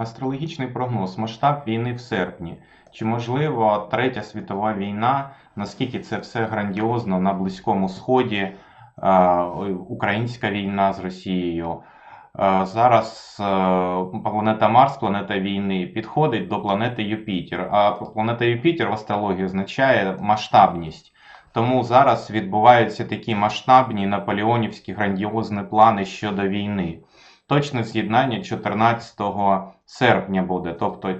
Астрологічний прогноз, масштаб війни в серпні. Чи можливо Третя світова війна? Наскільки це все грандіозно на Близькому Сході? Е, Українська війна з Росією? Е, Зараз е, планета Марс, планета війни, підходить до планети Юпітер. А планета Юпітер в астрології означає масштабність. Тому зараз відбуваються такі масштабні наполеонівські грандіозні плани щодо війни. Точне з'єднання 14 серпня буде. Тобто,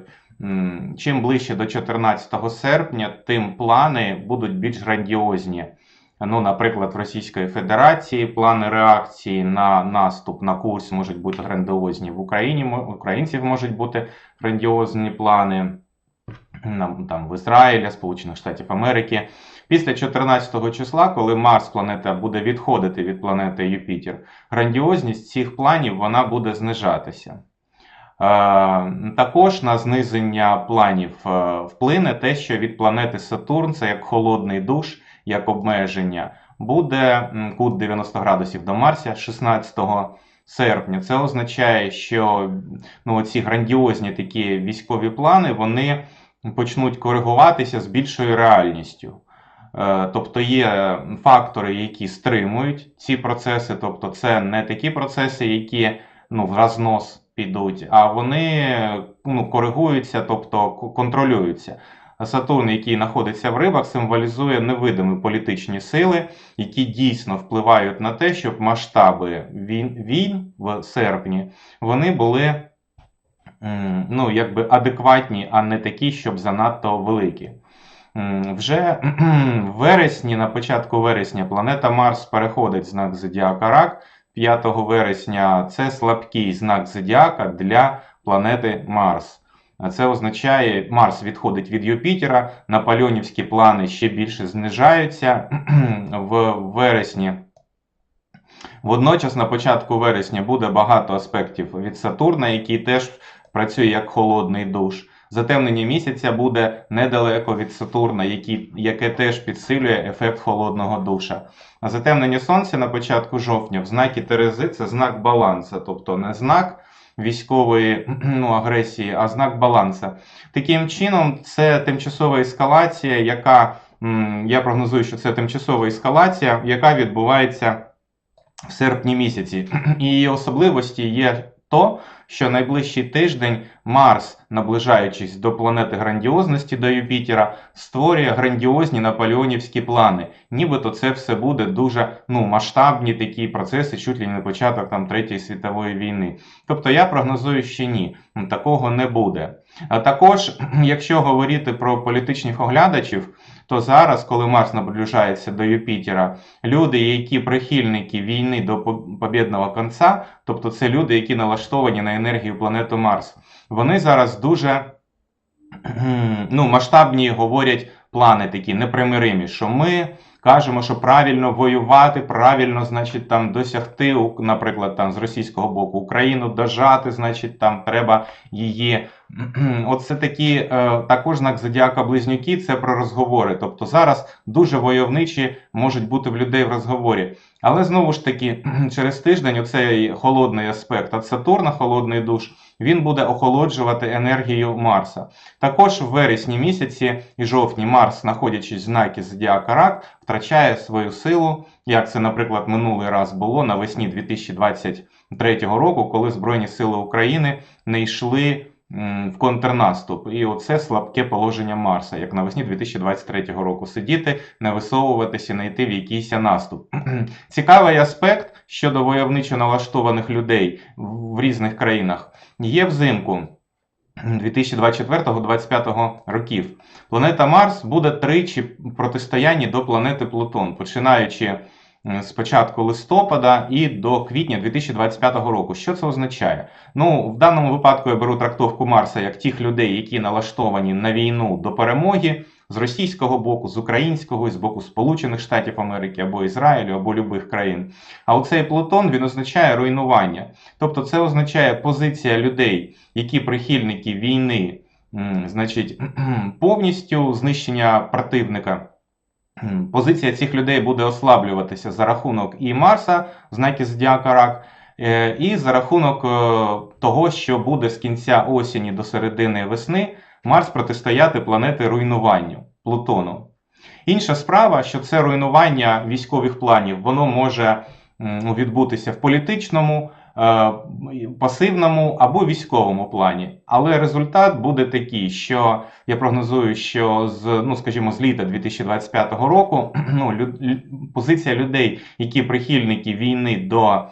чим ближче до 14 серпня, тим плани будуть більш грандіозні. Ну, наприклад, в Російської Федерації плани реакції на наступ на курс можуть бути грандіозні. В Україні українців можуть бути грандіозні плани. Там в Ізраїлі, Сполучених Штатів Америки. Після 14 числа, коли Марс планета буде відходити від планети Юпітер, грандіозність цих планів вона буде знижатися. Е, також на знизення планів е, вплине те, що від планети Сатурн, це як холодний душ, як обмеження, буде кут 90 градусів до Марса 16 серпня. Це означає, що ну, ці грандіозні такі військові плани вони почнуть коригуватися з більшою реальністю. Е, Тобто є фактори, які стримують ці процеси, тобто це не такі процеси, які ну, в рознос підуть, а вони ну, коригуються, тобто контролюються. Сатурн, який знаходиться в рибах, символізує невидимі політичні сили, які дійсно впливають на те, щоб масштаби війн, війн в серпні вони були ну, якби адекватні, а не такі, щоб занадто великі. Вже в вересні, на початку вересня, планета Марс переходить знак Зодіака Рак. 5 вересня це слабкий знак Зодіака для планети Марс. Це означає, Марс відходить від Юпітера, наполеонівські плани ще більше знижаються в вересні. Водночас, на початку вересня буде багато аспектів від Сатурна, який теж працює як холодний душ. Затемнення місяця буде недалеко від Сатурна, який, яке теж підсилює ефект холодного душа. А затемнення сонця на початку жовтня в знакі Терези це знак баланса, тобто не знак військової ну, агресії, а знак баланса. Таким чином, це тимчасова ескалація, яка я прогнозую, що це тимчасова ескалація, яка відбувається в серпні місяці. І особливості є то, що найближчий тиждень Марс, наближаючись до планети грандіозності до Юпітера, створює грандіозні наполеонівські плани. Нібито це все буде дуже ну, масштабні такі процеси, чуть ли не початок там Третьої світової війни. Тобто я прогнозую, що ні, такого не буде. А також, якщо говорити про політичних оглядачів, то зараз, коли Марс наближається до Юпітера, люди, які прихильники війни до по- побєдного кінця, тобто це люди, які налаштовані на енергію планету Марс, вони зараз дуже ну, масштабні говорять плани такі непримиримі, що ми кажемо, що правильно воювати, правильно, значить, там досягти, наприклад, там з російського боку Україну дожати, значить, там треба її. Оце такі е, також знак зодіака близнюки, це про розговори. Тобто зараз дуже войовничі можуть бути в людей в розговорі. Але знову ж таки, через тиждень оцей холодний аспект від Сатурна, холодний душ, він буде охолоджувати енергію Марса. Також в вересні місяці і жовтні Марс, знаходячись в знакі Зодіака Рак, втрачає свою силу, як це, наприклад, минулий раз було навесні 2023 року, коли Збройні Сили України не йшли в контрнаступ. І оце слабке положення Марса, як навесні 2023 року. Сидіти, не висовуватися, не йти в якийсь наступ. Цікавий аспект щодо войовничо налаштованих людей в різних країнах є взимку 2024-2025 років. Планета Марс буде тричі протистоянні до планети Плутон, починаючи з початку листопада і до квітня 2025 року. Що це означає? Ну, в даному випадку я беру трактовку Марса як тих людей, які налаштовані на війну до перемоги з російського боку, з українського, з боку Сполучених Штатів Америки або Ізраїлю, або любих країн. А оцей Плутон він означає руйнування. Тобто, це означає позиція людей, які прихильники війни, значить, повністю знищення противника. Позиція цих людей буде ослаблюватися за рахунок і Марса, в знакі Зодіака Рак, І за рахунок е, того, що буде з кінця осені до середини весни Марс протистояти планети руйнуванню Плутону. Інша справа, що це руйнування військових планів, воно може відбутися в політичному, е, пасивному або військовому плані. Але результат буде такий, що я прогнозую, що з, ну, скажімо, з літа 2025 року ну, лю- лю- позиція людей, які прихильники війни до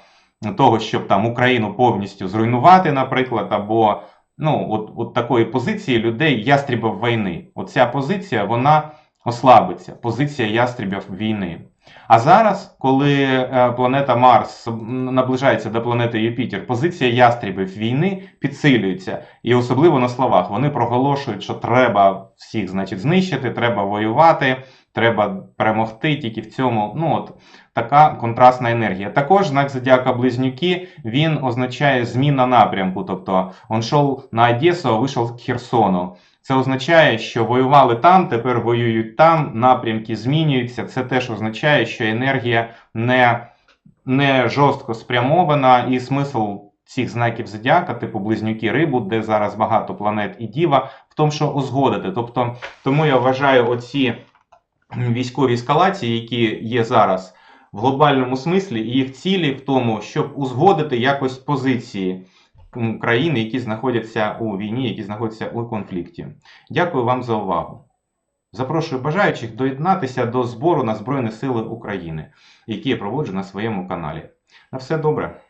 того, щоб там Україну повністю зруйнувати, наприклад, або ну, от, от такої позиції людей ястрібів війни. Оця позиція вона ослабиться. Позиція ястрібів війни. А зараз, коли е, планета Марс наближається до планети Юпітер, позиція ястрібів війни підсилюється. І особливо на словах вони проголошують, що треба всіх значить, знищити, треба воювати, треба перемогти тільки в цьому. Ну, от, така контрастна енергія. Також знак зодіака Близнюки він означає зміна напрямку. Тобто він йшов на Одесу, а вийшов к Херсону. Це означає, що воювали там, тепер воюють там, напрямки змінюються. Це теж означає, що енергія не, не жорстко спрямована, і смисл цих знаків зодіака, типу близнюки рибу, де зараз багато планет і діва, в тому, що узгодити. Тобто, тому я вважаю оці військові ескалації, які є зараз в глобальному смислі, і їх цілі в тому, щоб узгодити якось позиції м, країн, які знаходяться у війні, які знаходяться у конфлікті. Дякую вам за увагу. Запрошую бажаючих доєднатися до збору на Збройні Сили України, які я проводжу на своєму каналі. На все добре.